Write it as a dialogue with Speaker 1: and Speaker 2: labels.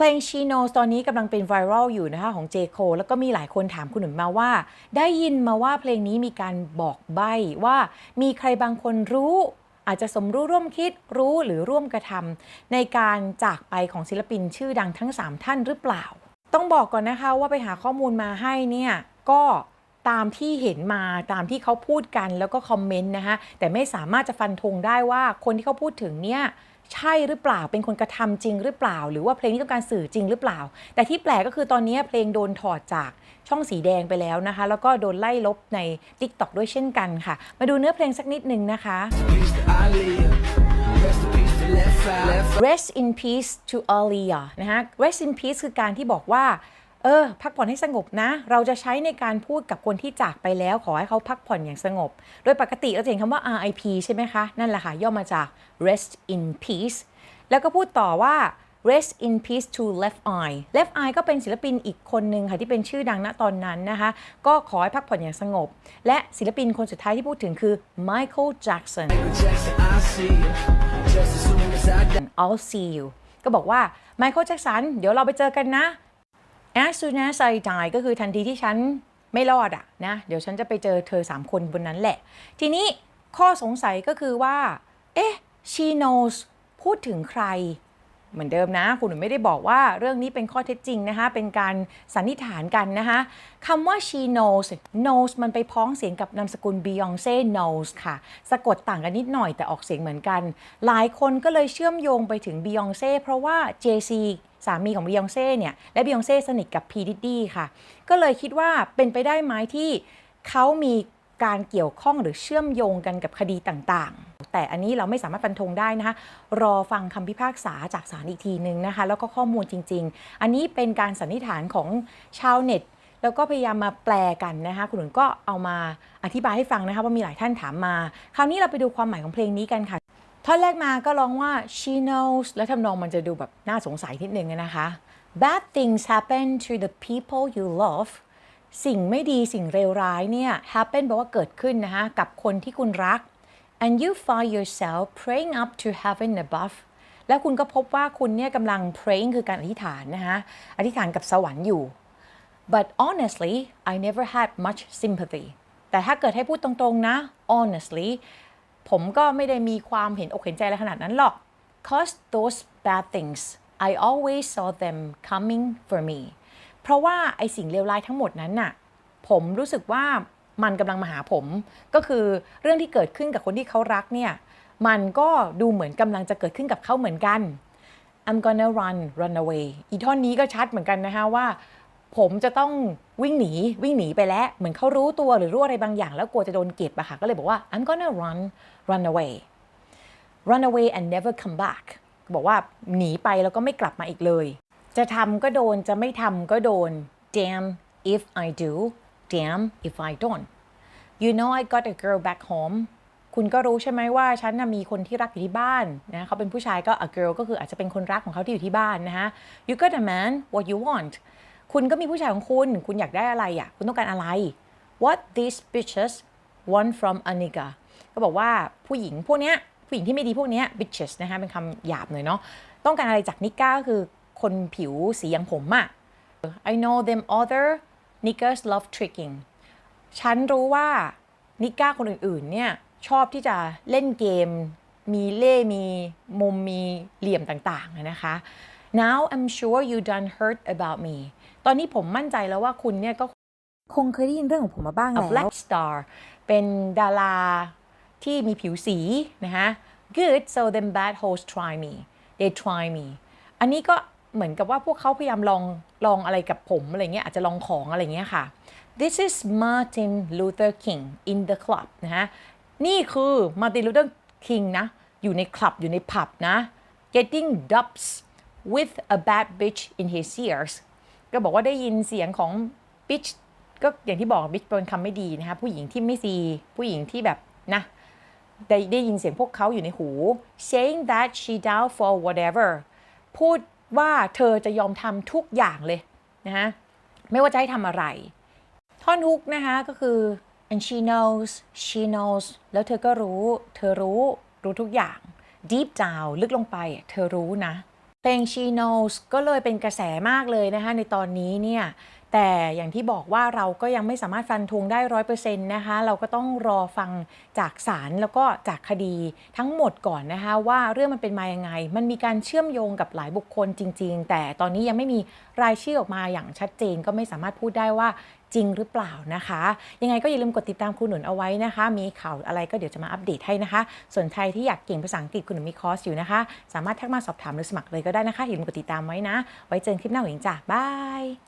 Speaker 1: เพลง She Knows ตอนนี้กำลังเป็นไวรัลอยู่นะคะของ J. Cole แล้วก็มีหลายคนถามคุณหนุ่มาว่า ได้ยินมาว่าเพลงนี้มีการบอกใบ้ว่ามีใครบางคนรู้ อาจจะสมรู้ร่วมคิดรู้หรือร่วมกระทำในการจากไปของศิลปินชื่อดังทั้ง 3 ท่านหรือเปล่า ต้องบอกก่อนนะคะว่าไปหาข้อมูลมาให้เนี่ยก็ ตามที่เห็นมาตามที่เขาพูดกันแล้วก็คอมเมนต์นะคะแต่ไม่สามารถจะฟันธงได้ว่าคนที่เขาพูดถึงเนี่ยใช่หรือเปล่าเป็นคนกระทำจริงหรือเปล่า หรือว่าเพลงนี้ต้องการสื่อจริงหรือเปล่า แต่ที่แปลกก็คือตอนนี้เพลงโดนถอดจากช่องสีแดงไปแล้วนะคะ แล้วก็โดนไล่ลบใน TikTok ด้วยเช่นกันค่ะ มาดูเนื้อเพลงสักนิดหนึ่งนะคะ Rest in peace to Alia นะคะ Rest in peace คือการที่บอกว่า เออ พักผ่อนให้สงบนะ เราจะใช้ในการพูดกับคนที่จากไปแล้ว ขอให้เขาพักผ่อนอย่างสงบ โดยปกติเราจะเห็นคำว่า RIP ใช่ไหมคะ นั่นแหละค่ะ ย่อมาจาก Rest in peace แล้วก็พูดต่อว่า Rest in peace to Left Eye Left Eye ก็เป็นศิลปินอีกคนหนึ่งค่ะที่เป็นชื่อดังณตอนนั้นนะคะ ก็ขอให้พักผ่อนอย่างสงบ และศิลปินคนสุดท้ายที่พูดถึงคือ Michael Jackson I'll see you ก็บอกว่า Michael Jackson เดี๋ยวเราไปเจอกันนะ as soon as I die ก็คือทันทีที่ฉันไม่รอดอะนะ เดี๋ยวฉันจะไปเจอเธอ 3 คนบนนั้นแหละ ทีนี้ข้อสงสัยก็คือว่า เอ๊ะ she knows พูดถึงใคร เหมือนเดิมนะ คุณหนูไม่ได้บอกว่าเรื่องนี้เป็นข้อเท็จจริงนะคะ เป็นการสันนิษฐานกันนะคะคำว่า she knows knows มันไปพ้องเสียงกับนามสกุล Beyonce knows ค่ะ สะกดต่างกันนิดหน่อยแต่ออกเสียงเหมือนกัน หลายคนก็เลยเชื่อมโยงไปถึง Beyonce เพราะว่า JC สามีของ Beyonce เนี่ยและ Beyonce สนิทกับ P Diddy ค่ะ ก็เลยคิดว่าเป็นไปได้ไหมที่เขามีการเกี่ยวข้องหรือเชื่อมโยงกันกับคดีต่างๆ แต่อันนี้เราไม่สามารถฟันธงได้นะคะ รอฟังคำพิพากษาจากศาลอีกทีนึงนะคะ แล้วก็ข้อมูลจริง ๆ อันนี้เป็นการสันนิษฐานของชาวเน็ต แล้วก็พยายามมาแปลกันนะคะ คุณหนุนก็เอามาอธิบายให้ฟังนะคะว่ามีหลายท่านถามมา คราวนี้เราไปดูความหมายของเพลงนี้กันค่ะ ท่อนแรกมาก็ร้องว่า she knows แล้วทำนองมันจะดูแบบน่าสงสัยนิดนึงนะคะ bad things happen to the people you love สิ่งไม่ดีสิ่งเลวร้ายเนี่ย happen แปลว่าเกิดขึ้นนะคะกับคนที่คุณรัก and you find yourself praying up to heaven above แล้วคุณก็พบว่าคุณเนี่ยกำลัง praying คือการอธิษฐานนะคะอธิษฐานกับสวรรค์อยู่ but honestly I never had much sympathy แต่ถ้าเกิดให้พูดตรงๆนะ honestly ผมก็ไม่ได้มีความเห็นอกเห็นใจอะไรขนาดนั้นหรอก cause those bad things I always saw them coming for me เพราะว่าไอสิ่งเลวร้ายทั้งหมดนั้นน่ะ ผมรู้สึกว่ามันกำลังมาหาผม ก็คือเรื่องที่เกิดขึ้นกับคนที่เขารักเนี่ย มันก็ดูเหมือนกำลังจะเกิดขึ้นกับเขาเหมือนกัน I'm gonna run run away อีท่อนนี้ก็ชัดเหมือนกันนะคะว่า ผมจะต้องวิ่งหนีวิ่งหนีไปแล้ว เหมือนเขารู้ตัวหรือรู้อะไรบางอย่าง แล้วกลัวจะโดนเก็บอะค่ะก็เลยบอกว่า I'm gonna run run away run away and never come back บอกว่าหนีไปแล้วก็ไม่กลับมาอีกเลย จะทำก็โดนจะไม่ทำก็โดน damn if I do damn if I don't you know I got a girl back home คุณก็รู้ใช่ไหมว่าฉันนะมีคนที่รักอยู่ที่บ้านนะเขาเป็นผู้ชายก็ a girl ก็คืออาจจะเป็นคนรักของเขาที่อยู่ที่บ้านนะฮะ you got a man what you want คุณก็มีผู้ชายของคุณ คุณอยากได้อะไรอะ คุณต้องการอะไร what these bitches want from a nigga ก็บอกว่าผู้หญิงพวกเนี้ย ผู้หญิงที่ไม่ดีพวกเนี้ย bitches นะคะเป็นคำหยาบหน่อยเนาะ ต้องการอะไรจากนิก้าก็คือคนผิวสีอย่างผมอะ I know them other niggas love tricking ฉันรู้ว่านิก้าคนอื่นๆ เนี่ยชอบที่จะเล่นเกม มีเล่ มีมุม มีเหลี่ยมต่างๆ นะคะ now I'm sure you done heard about me ตอนนี้ผมมั่นใจแล้วว่าคุณเนี่ยก็คงเคยได้ยินเรื่องของผมมาบ้างแล้ว Black Star เป็นดาราที่มีผิวสีนะคะ good so them bad hoes try me they try me อันนี้ก็เหมือนกับว่าพวกเขาพยายามลองลองอะไรกับผมอะไรเงี้ยอาจจะลองของอะไรเงี้ยค่ะ This is Martin Luther King in the club นะฮะนี่คือ Martin Luther King นะ อยู่ในคลับอยู่ในผับนะ getting dubs with a bad bitch in his ears ก็บอกว่าได้ยินเสียงของ bitch ก็อย่างที่บอก bitch เป็นคำไม่ดีนะคะผู้หญิงที่ไม่ซี ผู้หญิงที่แบบนะได้ได้ยินเสียงพวกเขาอยู่ในหู saying that she down for whatever พูดว่าเธอจะยอมทำทุกอย่างเลยนะฮะไม่ว่าจะให้ทำอะไร ท่อนฮุกนะคะก็คือ and she knows she knows แล้วเธอก็รู้ เธอรู้รู้ทุกอย่าง deep down ลึกลงไป เธอรู้นะ เพลง She Knows ก็เลยเป็นกระแสมากเลยนะคะในตอนนี้เนี่ยแต่อย่างที่บอกว่าเราก็ยังไม่สามารถฟันธงได้ร้อยเปอร์เซ็นต์นะคะ เราก็ต้องรอฟังจากศาลแล้วก็จากคดีทั้งหมดก่อนนะคะ ว่าเรื่องมันเป็นมายังไง มันมีการเชื่อมโยงกับหลายบุคคลจริง ๆ แต่ตอนนี้ยังไม่มีรายชื่อออกมาอย่างชัดเจนก็ไม่สามารถพูดได้ว่า จริงหรือเปล่านะคะ ยังไงก็อย่าลืมกดติดตามครูหนุนเอาไว้นะคะ มีข่าวอะไรก็เดี๋ยวจะมาอัปเดตให้นะคะ ส่วนใครที่อยากเก่งภาษาอังกฤษคุณหนุนมีคอร์สอยู่นะคะ สามารถทักมาสอบถามหรือสมัครเลยก็ได้นะคะอย่าลืมกดติดตามไว้นะ ไว้เจอกันคลิปหน้าองหญิงจ้ะบาย